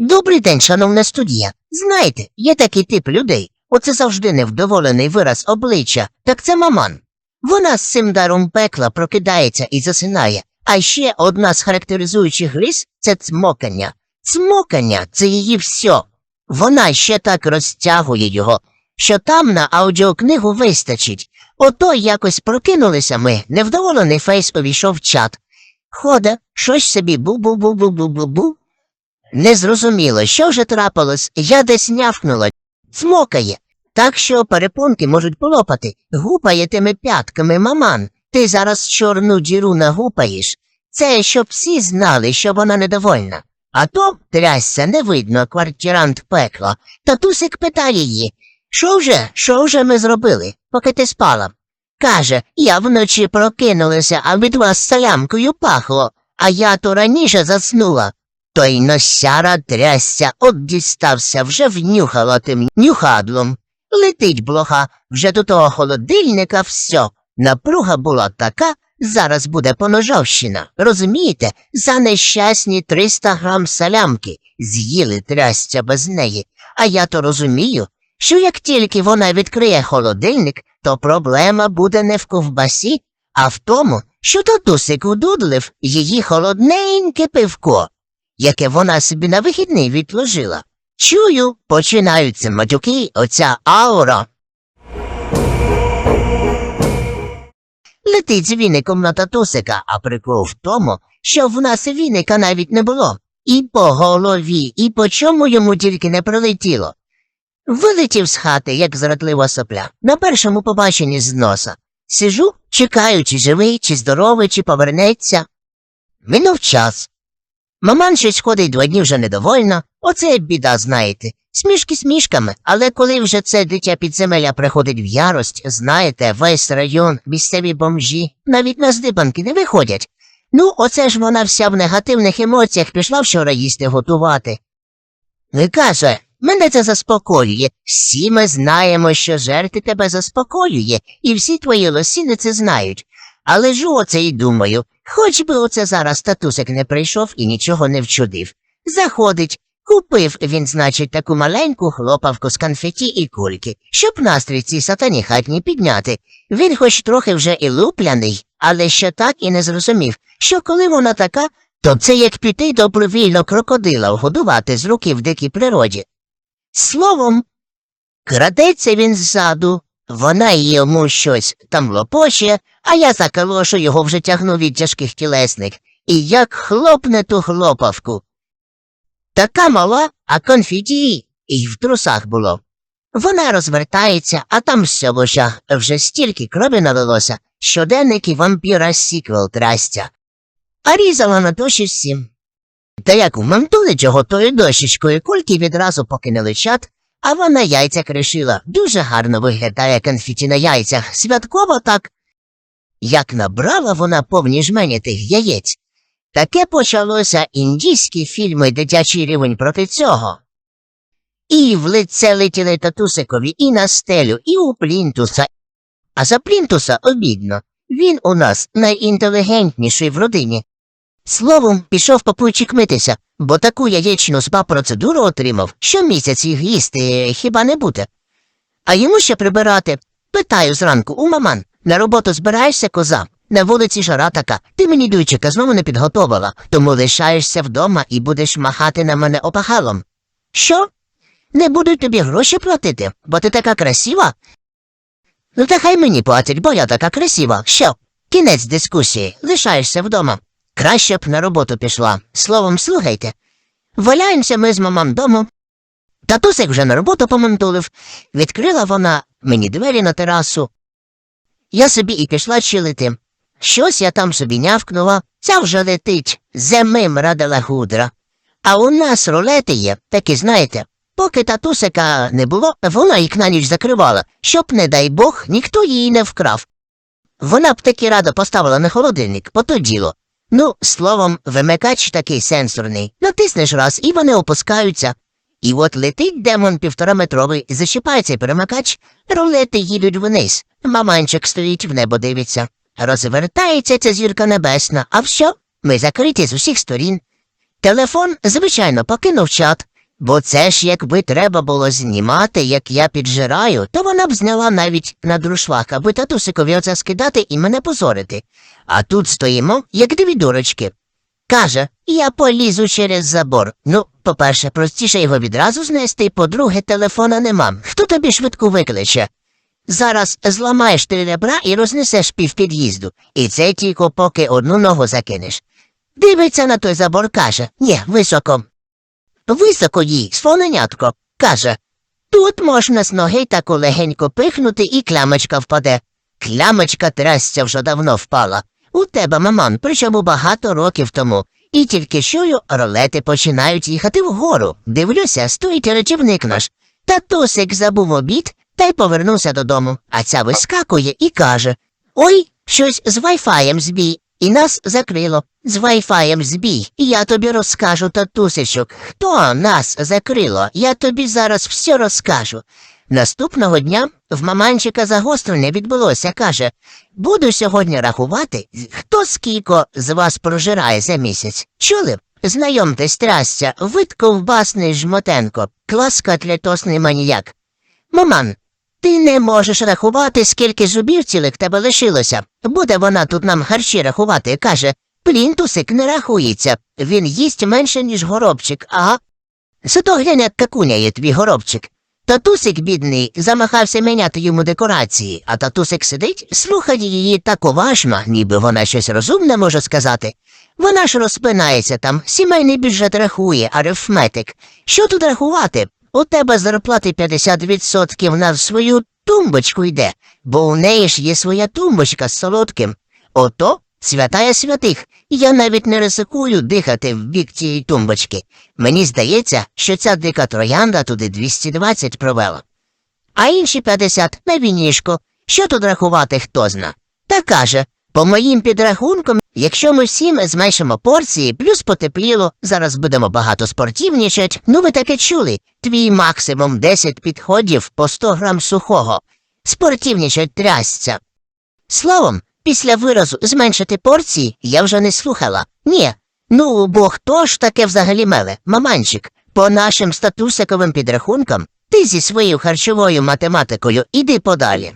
Добрий день, шановна студія. Знаєте, є такий тип людей. Оце завжди невдоволений вираз обличчя. Так це маман. Вона з цим даром пекла прокидається і засинає. А ще одна з характеризуючих рис це цмокання. Цмокання це її все. Вона ще так розтягує його, що там на аудіокнигу вистачить. Ото якось прокинулися ми, невдоволений фейс увійшов в чат. Хода, щось собі бу-бу-бу-бу-бу-бу-бу. Незрозуміло, що вже трапилось, я десь нявкнула, цмокає. Так що перепонки можуть полопати. Гупає тими п'ятками, маман. Ти зараз чорну діру нагупаєш. Це щоб всі знали, що вона недовольна. А то, трясся, не видно, квартирант пекла. Татусик питає її, що вже, що вже ми зробили, поки ти спала? Каже, я вночі прокинулася, а від вас салямкою пахло, а я то раніше заснула. Той носяра трясся, от дістався, вже внюхала тим нюхадлом. Летить блоха, вже до того холодильника все. Напруга була така, зараз буде поножовщина. Розумієте, за нещасні 300 грам салямки з'їли трясця без неї. А я то розумію, що як тільки вона відкриє холодильник, то проблема буде не в ковбасі, а в тому, що татусик удудлив її холодненьке пивко, яке вона собі на вихідний відложила. Чую, починаються матюки, оця аура. Летить віником на татусика, а прикол в тому, що в нас віника навіть не було. І по голові, і по чому йому тільки не прилетіло. Вилетів з хати, як зрадлива сопля, на першому побаченні з носа. Сижу, чекаю, чи живий, чи здоровий, чи повернеться. Минув час. Маман щось ходить два дні вже недовольна, оце біда, знаєте. Смішки смішками, але коли вже це дитя підземелля приходить в ярость, знаєте, весь район, місцеві бомжі, навіть на здибанки не виходять. Ну, оце ж вона вся в негативних емоціях пішла вчора їсти готувати. І каже, мене це заспокоює. Всі ми знаємо, що жерти тебе заспокоює, і всі твої лосіни це знають. Але ж оце й думаю, хоч би оце зараз татусик не прийшов і нічого не вчудив. Заходить, купив він, значить, таку маленьку хлопавку з конфеті і кульки, щоб настрій цій сатані хатній підняти. Він хоч трохи вже і лупляний, але ще так і не зрозумів, що коли вона така, то це як піти добровільно крокодила годувати з руки в дикій природі. Словом, крадеться він ззаду, вона йому щось там лопоче, а я за калошу його вже тягну від тяжких тілесних, і як хлопне ту хлопавку. Така мала, а конфіті і в трусах було. Вона розвертається, а там все в вже стільки крові налилося, щоденник і вампіра сіквел трастя. А різала на дощі всім. Та як вмантули чого тою дощечкою кульки відразу покинули чат, а вона яйця кришила. Дуже гарно виглядає конфіті на яйцях, святково так. Як набрала вона повні жмені тих яєць, таке почалося індійські фільми дитячий рівень проти цього. І в лице летіли татусикові і на стелю, і у плінтуса. А за плінтуса обідно. Він у нас найінтелігентніший в родині. Словом, пішов папуйчик митися, бо таку яєчну спа процедуру отримав, що місяць їх їсти хіба не буде. А йому ще прибирати. Питаю зранку у маман, на роботу збираєшся, коза? На вулиці жара така, ти мені дуйчика знову не підготовила, тому лишаєшся вдома і будеш махати на мене опахалом. Що? Не будуть тобі гроші платити, бо ти така красива? Ну, та хай мені платять, бо я така красива. Що? Кінець дискусії, лишаєшся вдома. Краще б на роботу пішла. Словом, слухайте. Валяємося ми з мамам дому. Татусик вже на роботу помантулив. Відкрила вона мені двері на терасу. Я собі і пішла чилити. Щось я там собі нявкнула, ця вже летить, земим радила гудра. А у нас рулети є, такі знаєте. Поки татусика не було, вона їх на ніч закривала, щоб, не дай Бог, ніхто її не вкрав. Вона б таки радо поставила на холодильник, по то діло. Ну, словом, вимикач такий сенсорний. Натиснеш раз, і вони опускаються. І от летить демон півтораметровий, защіпає цей перемикач, рулети їдуть вниз. Маманчик стоїть в небо дивиться. Розвертається ця зірка небесна, а все, ми закриті з усіх сторін. Телефон, звичайно, покинув чат, Бо це ж якби треба було знімати, як я піджираю, то вона б зняла навіть на друшвак, аби татусикові оце скидати і мене позорити. А тут стоїмо, як дві дурочки. Каже, я полізу через забор. Ну, по-перше, простіше його відразу знести, по-друге, телефона нема. Хто тобі швидку викличе? Зараз зламаєш три ребра і рознесеш пів під'їзду. І це тільки поки одну ногу закинеш. Дивиться на той забор, каже, ні, високо. Високо їй, слоненятко, каже. Тут можна з ноги таку легенько пихнути і клямочка впаде. Клямочка трясця вже давно впала. У тебе, маман, причому багато років тому. І тільки чую, ролети починають їхати вгору. Дивлюся, стоїть речівник наш. Татусик забув обід та й повернувся додому. А ця вискакує і каже Ой, щось з вайфаєм збій. І нас закрило. З вайфаєм збій. Я тобі розкажу, татусичок, хто нас закрило, я тобі зараз все розкажу. Наступного дня в маманчика загострення відбулося, каже Буду сьогодні рахувати, хто скільки з вас прожирає за місяць. Чули? Знайомтесь, трясця, вид ковбасний жмотенко, клас котлетосний маніяк. Маман, ти не можеш рахувати, скільки зубів цілих тебе лишилося. Буде вона тут нам харчі рахувати, каже, плінтусик не рахується. Він їсть менше, ніж горобчик, ага. Зато глянь, як какуняє твій горобчик. Татусик, бідний, замахався міняти йому декорації, а татусик сидить, слухає її так уважно, ніби вона щось розумне може сказати. Вона ж розпинається там, сімейний бюджет рахує, арифметик. Що тут рахувати? У тебе зарплати 50% на свою тумбочку йде, бо у неї ж є своя тумбочка з солодким. Ото святая святих, я навіть не ризикую дихати в бік цієї тумбочки. Мені здається, що ця дика троянда туди 220 провела. А інші 50 на вінішко. Що тут рахувати, хто зна? Та каже, по моїм підрахункам, якщо ми всім зменшимо порції, плюс потепліло, зараз будемо багато спортивнічать, ну ви таке чули, твій максимум 10 підходів по 100 грам сухого. Спортивнічать трясця. Словом, після виразу зменшити порції я вже не слухала. Ні. Ну, бо хто ж таке взагалі меле, маманчик? По нашим статусиковим підрахункам, ти зі своєю харчовою математикою іди подалі.